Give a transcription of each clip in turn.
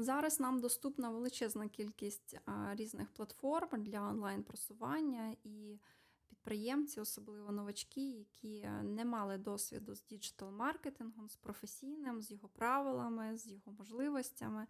Зараз нам доступна величезна кількість різних платформ для онлайн-просування і підприємці, особливо новачки, які не мали досвіду з діджитал-маркетингом, з професійним, з його правилами, з його можливостями.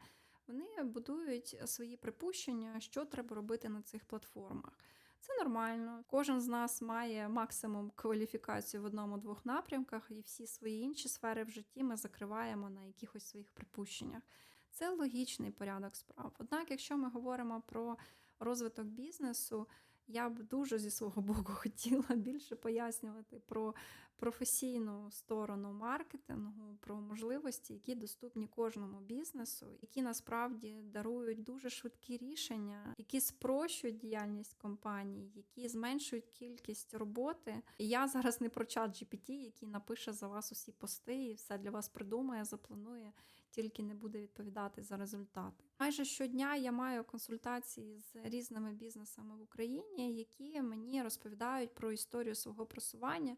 Вони будують свої припущення, що треба робити на цих платформах. Це нормально. Кожен з нас має максимум кваліфікацію в одному-двох напрямках, і всі свої інші сфери в житті ми закриваємо на якихось своїх припущеннях. Це логічний порядок справ. Однак, якщо ми говоримо про розвиток бізнесу, я б дуже зі свого боку хотіла більше пояснювати про професійну сторону маркетингу, про можливості, які доступні кожному бізнесу, які насправді дарують дуже швидкі рішення, які спрощують діяльність компаній, які зменшують кількість роботи. І я зараз не про чат GPT, який напише за вас усі пости і все для вас придумає, запланує, тільки не буде відповідати за результати. Майже щодня я маю консультації з різними бізнесами в Україні, які мені розповідають про історію свого просування.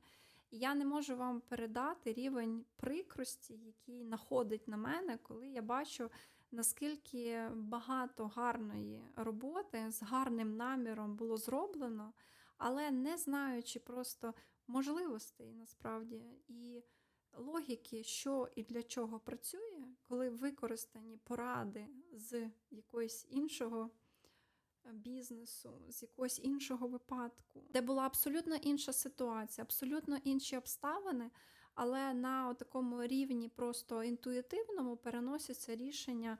І я не можу вам передати рівень прикрості, який находить на мене, коли я бачу, наскільки багато гарної роботи з гарним наміром було зроблено, але не знаючи просто можливостей насправді і логіки, що і для чого працює, коли використані поради з якоїсь іншого бізнесу, з якогось іншого випадку, де була абсолютно інша ситуація, абсолютно інші обставини, але на такому рівні просто інтуїтивному переносяться рішення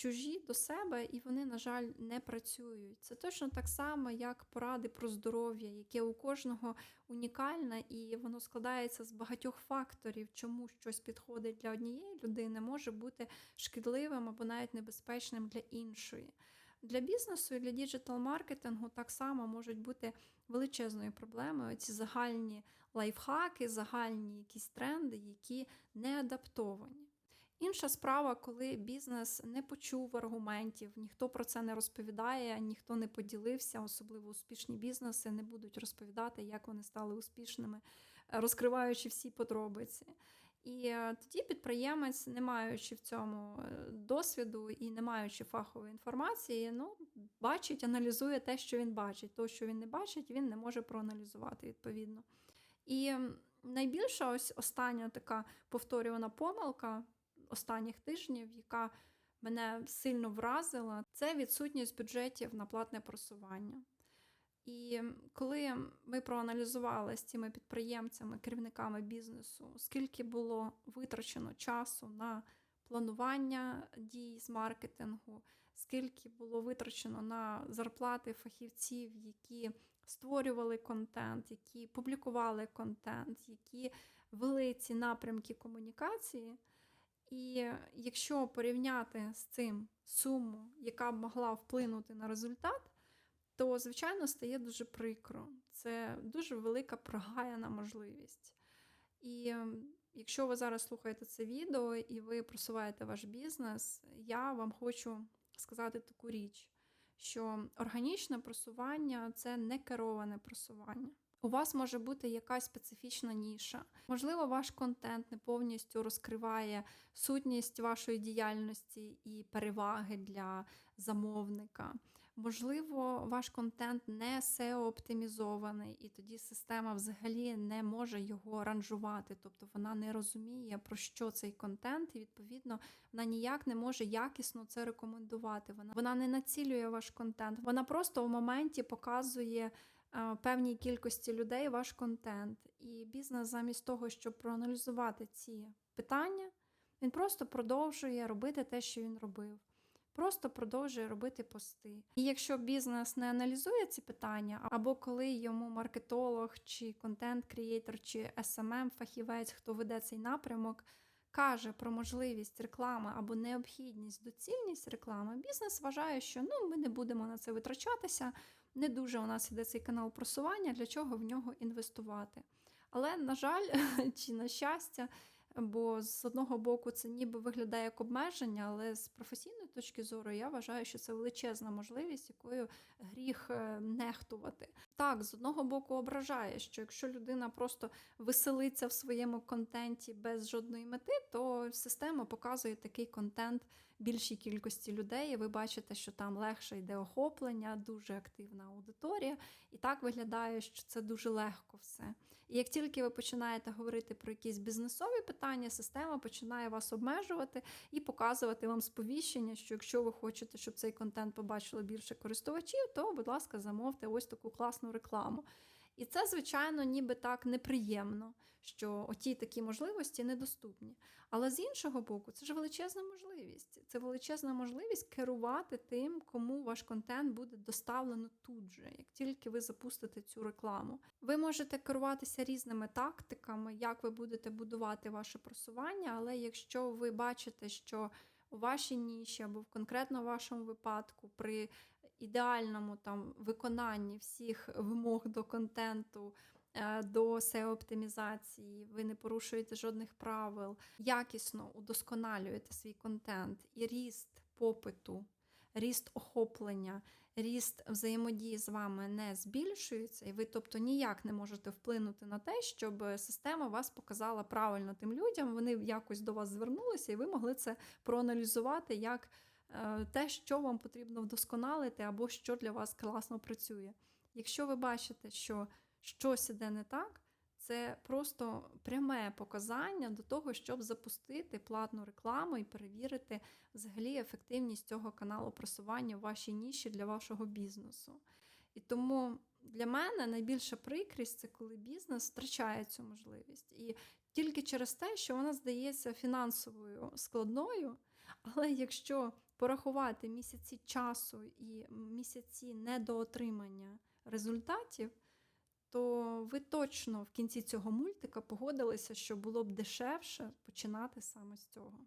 чужі до себе, і вони, на жаль, не працюють. Це точно так само, як поради про здоров'я, яке у кожного унікальне, і воно складається з багатьох факторів, чому щось підходить для однієї людини, може бути шкідливим або навіть небезпечним для іншої. Для бізнесу і для діджитал-маркетингу так само можуть бути величезною проблемою ці загальні лайфхаки, загальні якісь тренди, які не адаптовані. Інша справа, коли бізнес не почув аргументів, ніхто про це не розповідає, ніхто не поділився, особливо успішні бізнеси не будуть розповідати, як вони стали успішними, розкриваючи всі подробиці. І е, тоді підприємець, не маючи в цьому е, досвіду і не маючи фахової інформації, ну, бачить, аналізує те, що він бачить. То, що він не бачить, він не може проаналізувати відповідно. І найбільша ось остання така повторювана помилка останніх тижнів, яка мене сильно вразила, це відсутність бюджетів на платне просування. І коли ми проаналізували з цими підприємцями, керівниками бізнесу, скільки було витрачено часу на планування дій з маркетингу, скільки було витрачено на зарплати фахівців, які створювали контент, які публікували контент, які вели ці напрямки комунікації. І якщо порівняти з цим суму, яка б могла вплинути на результат, то, звичайно, стає дуже прикро. Це дуже велика прогаяна можливість. І якщо ви зараз слухаєте це відео і ви просуваєте ваш бізнес, я вам хочу сказати таку річ, що органічне просування це не кероване просування. У вас може бути якась специфічна ніша. Можливо, ваш контент не повністю розкриває сутність вашої діяльності і переваги для замовника. Можливо, ваш контент не SEO-оптимізований, і тоді система взагалі не може його ранжувати, тобто вона не розуміє, про що цей контент, і відповідно вона ніяк не може якісно це рекомендувати. Вона, вона не націлює ваш контент, вона просто в моменті показує певній кількості людей ваш контент. І бізнес, замість того, щоб проаналізувати ці питання, він просто продовжує робити те, що він робив. Просто продовжує робити пости. І якщо бізнес не аналізує ці питання, або коли йому маркетолог, чи контент-крієйтор, чи smm фахівець хто веде цей напрямок, каже про можливість реклами або необхідність, доцільність реклами, бізнес вважає, що ну, ми не будемо на це витрачатися, не дуже у нас іде цей канал просування, для чого в нього інвестувати. Але, на жаль, чи на щастя, бо з одного боку це ніби виглядає як обмеження, але з професійної точки зору, я вважаю, що це величезна можливість, якою гріх е, нехтувати. Так, з одного боку ображає, що якщо людина просто веселиться в своєму контенті без жодної мети, то система показує такий контент більшій кількості людей. і Ви бачите, що там легше йде охоплення, дуже активна аудиторія, і так виглядає, що це дуже легко все. І як тільки ви починаєте говорити про якісь бізнесові питання, система починає вас обмежувати і показувати вам сповіщення, що якщо ви хочете, щоб цей контент побачило більше користувачів, то, будь ласка, замовте ось таку класну рекламу. І це, звичайно, ніби так неприємно, що оті такі можливості недоступні. Але з іншого боку, це ж величезна можливість. Це величезна можливість керувати тим, кому ваш контент буде доставлено тут же, як тільки ви запустите цю рекламу. Ви можете керуватися різними тактиками, як ви будете будувати ваше просування, але якщо ви бачите, що у вашій ніші або в конкретно вашому випадку при ідеальному там виконанні всіх вимог до контенту, е, до SEO-оптимізації, ви не порушуєте жодних правил, якісно удосконалюєте свій контент. І ріст попиту, ріст охоплення, ріст взаємодії з вами не збільшується, і ви, тобто, ніяк не можете вплинути на те, щоб система вас показала правильно тим людям, вони якось до вас звернулися, і ви могли це проаналізувати як те, що вам потрібно вдосконалити, або що для вас класно працює. Якщо ви бачите, що щось іде не так, це просто пряме показання до того, щоб запустити платну рекламу і перевірити взагалі ефективність цього каналу просування в вашій ніші для вашого бізнесу. І тому для мене найбільша прикрість це коли бізнес втрачає цю можливість. І тільки через те, що вона здається фінансовою складною, але якщо порахувати місяці часу і місяці недоотримання результатів, то ви точно в кінці цього мультика погодилися, що було б дешевше починати саме з цього.